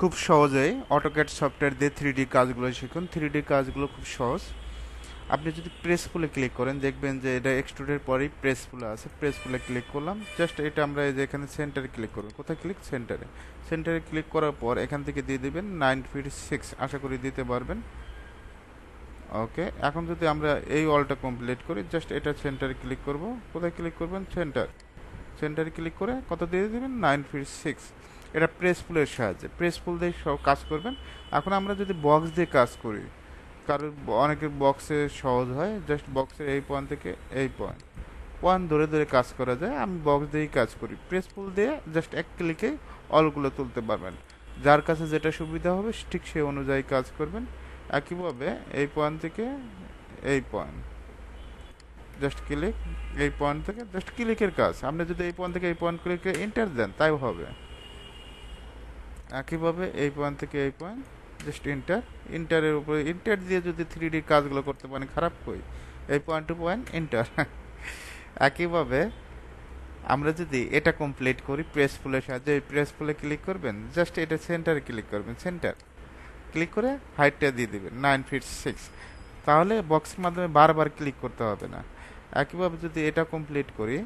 খুব সহজেই AutoCAD software দিয়ে থ্রি ডি কাজগুলো শিখুন। থ্রি ডি কাজগুলো খুব সহজ। আপনি যদি প্রেস ফুলে ক্লিক করেন, দেখবেন যে এটা এক্সট্রুডের পরেই প্রেস ফুলে আছে। প্রেস ফুলে ক্লিক করলাম। জাস্ট এটা আমরা এই যে এখানে সেন্টারে ক্লিক করব। কোথায় ক্লিক সেন্টারে সেন্টারে ক্লিক করার পর এখান থেকে দিয়ে দিবেন নাইন ফিট সিক্স আশা করি দিতে পারবেন। ওকে এখন যদি আমরা এই ওয়ালটা কমপ্লিট করি জাস্ট এটা সেন্টারে ক্লিক করব। কোথায় ক্লিক করবেন? সেন্টার সেন্টারে ক্লিক করে কত দিয়ে দেবেন? নাইন ফিট সিক্স এটা প্রেস ফুলের সাহায্যে। প্রেস ফুল দিয়ে সব কাজ করবেন। এখন আমরা যদি বক্স দিয়ে কাজ করি কারোর অনেকের বক্সে সহজ হয় জাস্ট বক্সের এই পয়েন্ট থেকে এই পয়েন্ট পয়েন্ট ধরে ধরে কাজ করা যায়, আমি বক্স দিয়েই কাজ করি। প্রেস ফুল দিয়ে জাস্ট এক ক্লিকে অলগুলো তুলতে পারবেন। যার কাছে যেটা সুবিধা হবে, ঠিক সেই অনুযায়ী কাজ করবেন। একইভাবে এই পয়েন্ট থেকে এই পয়েন্ট জাস্ট ক্লিক এই পয়েন্ট থেকে জাস্ট ক্লিকের কাজ। আপনি যদি এই পয়েন্ট থেকে এই পয়েন্ট ক্লিকে এন্টার দেন তাই হবে। একইভাবে এই পয়েন্ট থেকে এই পয়েন্ট জাস্ট ইন্টার ইন্টারের উপরে ইন্টার দিয়ে যদি থ্রি ডি কাজগুলো করতে পারেন, খারাপ কই? এই পয়েন্ট টু পয়েন্ট ইন্টার একইভাবে আমরা যদি এটা কমপ্লিট করি প্রেস ফুলের সাহায্যে, এই প্রেস ফুলে ক্লিক করবেন জাস্ট এটা সেন্টারে ক্লিক করবেন সেন্টার ক্লিক করে হাইটটা দিয়ে দেবেন নাইন ফিট সিক্স তাহলে বক্সের মাধ্যমে বারবার ক্লিক করতে হবে না। একইভাবে যদি এটা কমপ্লিট করি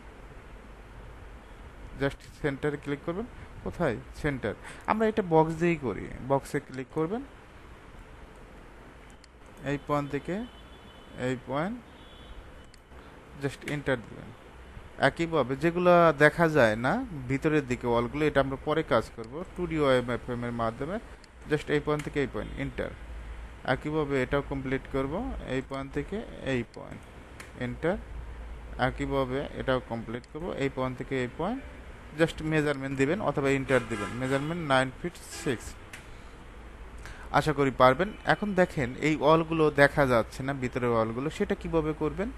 জাস্ট সেন্টারে ক্লিক করবেন কোথায়? সেন্টার আমরা এটা বক্স দিয়েই করি। বক্সে ক্লিক করবেন। এই পয়েন্ট থেকে এই পয়েন্ট জাস্ট এন্টার দিবেন। একইভাবে যেগুলো দেখা যায় না, ভিতরের দিকে ওয়ালগুলো এটা আমরা পরে কাজ করব। টু ডি এর মাধ্যমে জাস্ট এই পয়েন্ট থেকে এই পয়েন্ট এন্টার একইভাবে এটাও কমপ্লিট করব। এই পয়েন্ট থেকে এই পয়েন্ট এন্টার একইভাবে এটাও কমপ্লিট করব। এই পয়েন্ট থেকে এই পয়েন্ট জাস্ট মেজারমেন্ট দিবেন অথবা ইন্টার দিবেন। মেজারমেন্ট নাইন ফিট সিক্স আশা করি পারবেন। এখন দেখেন, এই অলগুলো দেখা যাচ্ছে না, ভিতরের অলগুলো সেটা কীভাবে করবেন?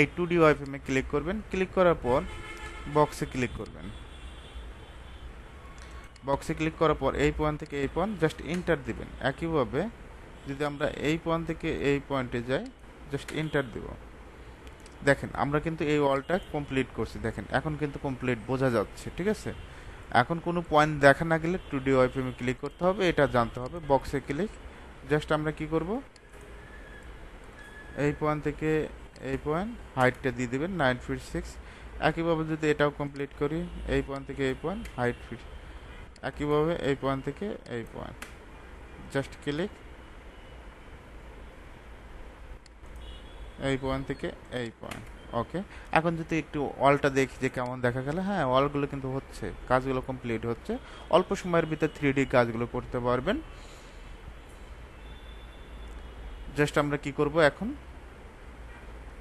এই টু ডি ওয়াইফএমে ক্লিক করবেন। ক্লিক করার পর বক্সে ক্লিক করবেন। বক্সে ক্লিক করার পর এই পয়েন্ট থেকে এই পয়েন্ট জাস্ট ইন্টার দিবেন। একইভাবে যদি আমরা এই পয়েন্ট থেকে এই পয়েন্টে যাই জাস্ট ইন্টার দিব। দেখেন, আমরা কিন্তু এই ওয়ালটা কমপ্লিট করছি। দেখেন, এখন কিন্তু কমপ্লিট বোঝা যাচ্ছে, ঠিক আছে? এখন কোনো পয়েন্ট দেখা না গেলে টু ডি ওয়াইফএমে ক্লিক করতে হবে, এটা জানতে হবে বক্সে ক্লিক জাস্ট আমরা কি করব? এই পয়েন্ট থেকে এই পয়েন্ট হাইটটা দিয়ে দেবেন নাইন ফিট সিক্স একইভাবে যদি এটাও কমপ্লিট করি, এই পয়েন্ট থেকে এই পয়েন্ট হাইট ফিট একইভাবে এই পয়েন্ট থেকে এই পয়েন্ট জাস্ট ক্লিক এই পয়েন্ট থেকে এই পয়েন্ট ওকে এখন যদি একটু অলটা দেখি যে কেমন দেখা গেল হ্যাঁ অলগুলো কিন্তু হচ্ছে, কাজগুলো কমপ্লিট হচ্ছে। অল্প সময়ের ভিতরে থ্রি ডি কাজগুলো করতে পারবেন। জাস্ট আমরা কি করব এখন?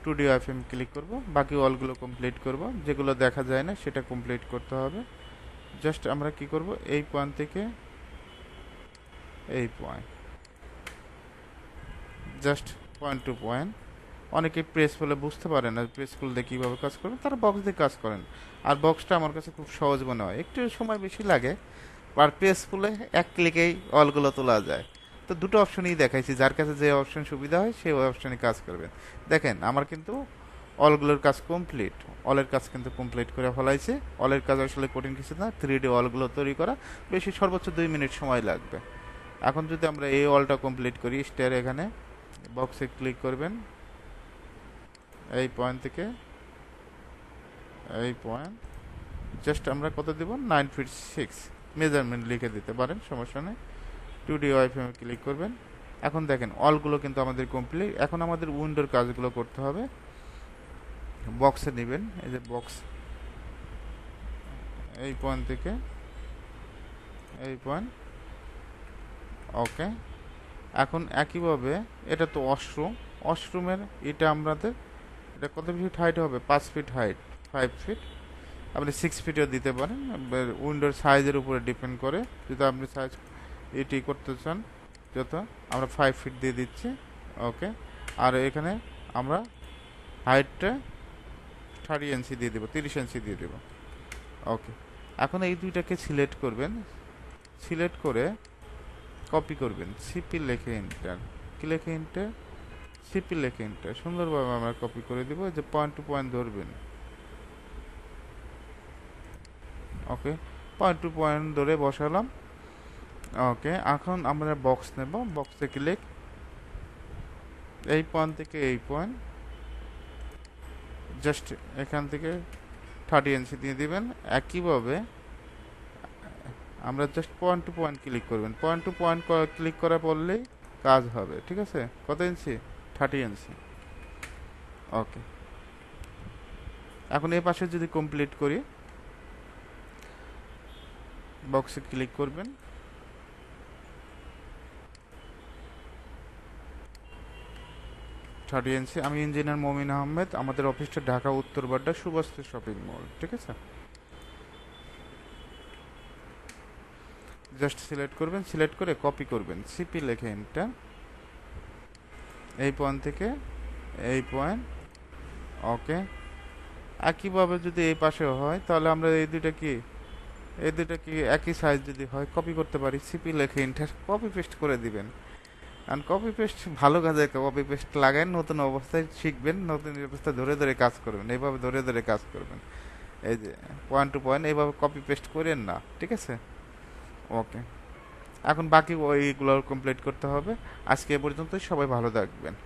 টু ডি এফএম ক্লিক করব, বাকি অলগুলো কমপ্লিট করব। যেগুলো দেখা যায় না, সেটা কমপ্লিট করতে হবে। জাস্ট আমরা কি করব? এই পয়েন্ট থেকে এই point just point to point অনেকে প্রেস বলে বুঝতে পারে না প্রেস খুলতে কীভাবে কাজ করেন, তারা বক্স দিয়ে কাজ করেন। আর বক্সটা আমার কাছে খুব সহজ মনে হয়। একটু সময় বেশি লাগে, আর প্রেস খুলে এক ক্লিকেই অলগুলো তোলা যায়। তো দুটো অপশনই দেখাইছি, যার কাছে যে অপশন সুবিধা হয়, সেই অপশনে কাজ করবেন। দেখেন, আমার কিন্তু অলগুলোর কাজ কমপ্লিট অলের কাজ কিন্তু কমপ্লিট করে ফেলাইছে। অলের কাজ আসলে কঠিন কিছু না থ্রি ডি অলগুলো তৈরি করা, বেশি সর্বোচ্চ দুই মিনিট সময় লাগবে। এখন যদি আমরা এই অলটা কমপ্লিট করি স্টার এখানে বক্সে ক্লিক করবেন। এই পয়েন্ট থেকে, এই পয়েন্ট জাস্ট আমরা কত দেব? নাইন ফিট সিক্স মেজারমেন্ট লিখে দিতে পারেন, সমস্যা নেই। টু ডি ওয়াইফএমে ক্লিক করবেন। এখন দেখেন অলগুলো কিন্তু আমাদের কমপ্লিট এখন আমাদের উইন্ডোর কাজগুলো করতে হবে। বক্সে নেবেন, এই যে বক্স এই পয়েন্ট থেকে, এই পয়েন্ট ওকে এখন একইভাবে, এটা তো ওয়াশরুম ওয়াশরুমের এটা আমাদের এটা কত ফিট হাইট হবে? পাঁচ ফিট হাইট ফাইভ ফিট আপনি সিক্স ফিটও দিতে পারেন। উইন্ডোর সাইজের উপরে ডিপেন্ড করে যদি আপনি সাইজ এটি করতে চান, যত, আমরা ফাইভ ফিট দিয়ে দিচ্ছি ওকে আর এখানে আমরা হাইটটা থার্টি ইঞ্চি দিয়ে দেবো, তিরিশ ইঞ্চি দিয়ে দেবো ওকে এখন এই দুইটাকে সিলেক্ট করবেন। সিলেক্ট করে কপি করবেন। সিপি লেখে ইন্টার কি লেখে ইন্টার সিপি লেখে ইন্টার সুন্দরভাবে আমরা কপি করে দিব, যে পয়েন্ট টু পয়েন্ট ধরবেন। ওকে পয়েন্ট টু পয়েন্ট ধরে বসালাম। ওকে এখন আমরা বক্স নেব। বক্সে ক্লিক এই পয়েন্ট থেকে এই পয়েন্ট জাস্ট এখান থেকে থার্টি এনসি দিয়ে দিবেন। একইভাবে আমরা just point to point click করবেন। পয়েন্ট টু পয়েন্ট ক্লিক করা পড়লেই কাজ হবে, ঠিক আছে? কত ইঞ্চি থার্টি ইঞ্চি ওকে এখন এই পাশে যদি কমপ্লিট করি বক্সে ক্লিক করবেন। থার্টি ইঞ্চি আমি ইঞ্জিনিয়ার মমিন আহমেদ, আমাদের অফিসটা ঢাকা, উত্তর বাড্ডা সুভাষ শপিং মল, ঠিক আছে? জাস্ট সিলেক্ট করবেন সিলেক্ট করে কপি করবেন। সিপি লেখে এন্টার এই পয়েন্ট থেকে এই পয়েন্ট ওকে একইভাবে যদি এই পাশেও হয়, তাহলে আমরা এই দুইটা কি, এই দুইটা কি একই সাইজ যদি হয় কপি করতে পারি সিপি লেখে এন্টার কপি পেস্ট করে দিবেন। আর কপি পেস্ট ভালো কাজে কপি পেস্ট লাগান নতুন অবস্থায় শিখবেন, নতুন অবস্থায় ধরে ধরে কাজ করবেন, এইভাবে ধরে ধরে কাজ করবেন। এই যে পয়েন্ট টু পয়েন্ট এইভাবে কপি পেস্ট করেন না, ঠিক আছে? ওকে এখন বাকি ওইগুলো কমপ্লিট করতে হবে। আজকে এ সবাই ভালো থাকবেন।